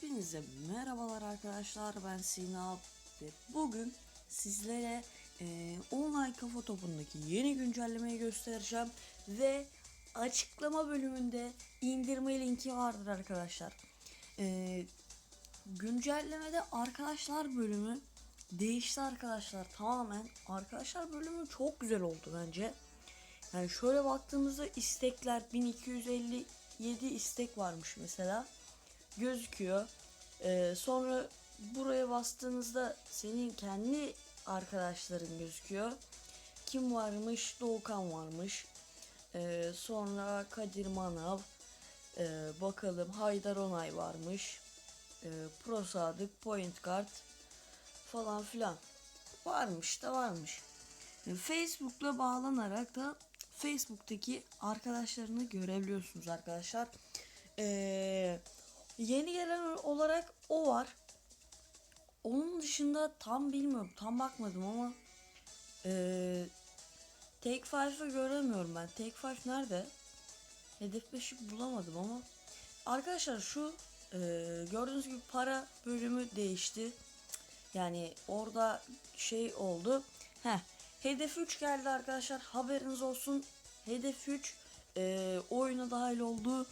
Hepinize merhabalar arkadaşlar ben Sina ve bugün sizlere e, online kafa topundaki yeni güncellemeyi göstereceğim ve açıklama bölümünde indirme linki vardır arkadaşlar. E, güncellemede arkadaşlar bölümü değişti arkadaşlar tamamen arkadaşlar bölümü çok güzel oldu bence. Yani şöyle baktığımızda istekler 1257 istek varmış mesela gözüküyor. Ee, sonra buraya bastığınızda senin kendi arkadaşların gözüküyor. Kim varmış? Doğukan varmış. Ee, sonra Kadir Manav. Ee, bakalım Haydar Onay varmış. Ee, Pro Sadık, Point Guard falan filan. Varmış da varmış. Ee, Facebook'la bağlanarak da Facebook'taki arkadaşlarını görebiliyorsunuz arkadaşlar. Eee Yeni gelen olarak o var. Onun dışında tam bilmiyorum. Tam bakmadım ama eee Take 5'ı göremiyorum ben. Take 5 nerede? Hedef 5'i bulamadım ama. Arkadaşlar şu eee, gördüğünüz gibi para bölümü değişti. Yani orada şey oldu. Heh. Hedef 3 geldi arkadaşlar. Haberiniz olsun. Hedef 3 eee oyuna dahil oldu.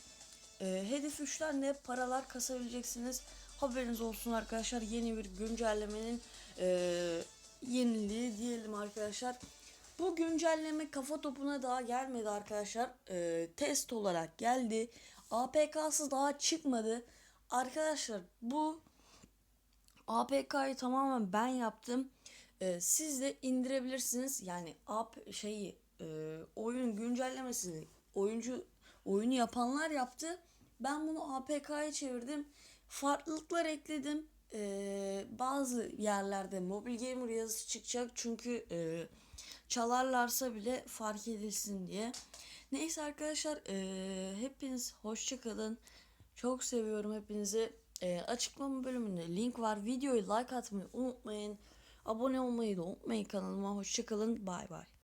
E, hedef 3'ten de paralar kasabileceksiniz. Haberiniz olsun arkadaşlar. Yeni bir güncellemenin e, yeniliği diyelim arkadaşlar. Bu güncelleme kafa topuna daha gelmedi arkadaşlar. E, test olarak geldi. APK'sı daha çıkmadı. Arkadaşlar bu APK'yı tamamen ben yaptım. E, siz de indirebilirsiniz. Yani AP şeyi e, oyun güncellemesini oyuncu oyunu yapanlar yaptı. Ben bunu APK'ya çevirdim. Farklılıklar ekledim. Ee, bazı yerlerde Mobile Gamer yazısı çıkacak çünkü e, çalarlarsa bile fark edilsin diye. Neyse arkadaşlar e, hepiniz hoşça kalın. Çok seviyorum hepinizi. E, açıklama bölümünde link var. Videoyu like atmayı unutmayın. Abone olmayı da unutmayın kanalıma. Hoşça kalın. Bay bay.